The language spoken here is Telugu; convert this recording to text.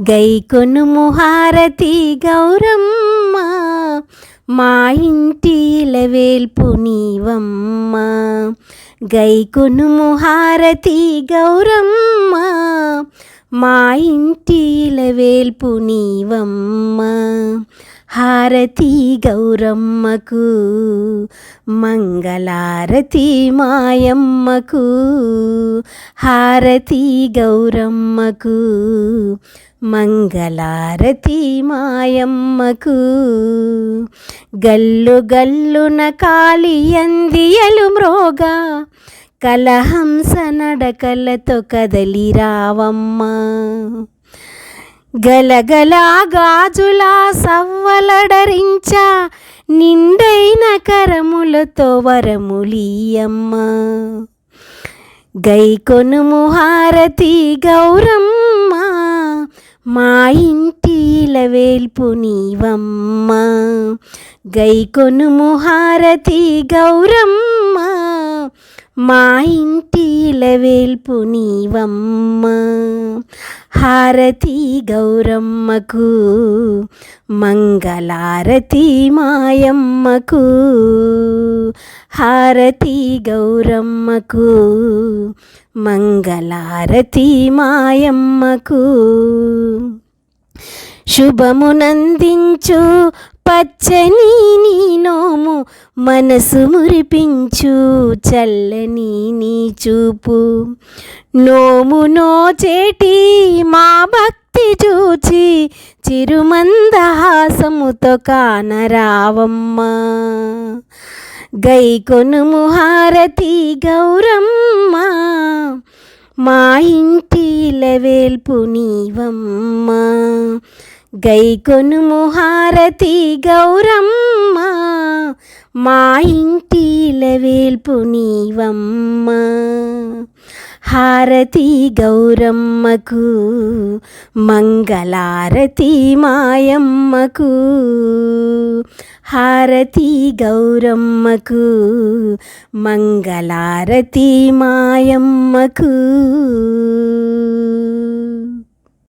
గైకొను ముహారతి గౌరమ్మ మా ఇంటి వేల్పు నీవమ్మ. గైకొను ముహారతి గౌరమ్మ మా ఇంటి వేల్పు నీవమ్మ. హారతి గౌరమ్మకు మంగళారతి మాయమ్మకు హారతి గౌరమ్మకు మంగళారతి మాయమ్మకు. గల్లు గల్లున కాళి అందియలు మ్రోగా కలహంస నడకలతో కదలి రావమ్మ. గలగలా గాజులా సవ్వలడరించ నిండైన కరములతో వరములీయమ్మ. గైకొను ముహారతి గౌరమ్మ మా ఇంటి వేల్పు నీవమ్మ. గైకొను ముహారతి గౌరమ్మ మా ఇంటి వేల్పు నీవమ్మ. హారతి గౌరమ్మకు మంగళారతి మాయమ్మకు హారతి గౌరమ్మకు మంగళారతి మాయమ్మకు. శుభమునందించు పచ్చని నీ నోము మనసు మురిపించు చల్లని నీ చూపు. నోము నోచేటి మా భక్తి చూచి చిరుమందహాసముతో కానరావమ్మ. గైకొను హారతి గౌరమ్మ మా ఇంటి వేల్పు నీవమ్మ. గైకొను హారతి గౌరమ్మ మా ఇంటి వేల్పు నీవమ్మ. హారతి గౌరమ్మకు మంగళారతి మాయమ్మకు. హారతి గౌరమ్మకు మంగళారతి మాయమ్మకు.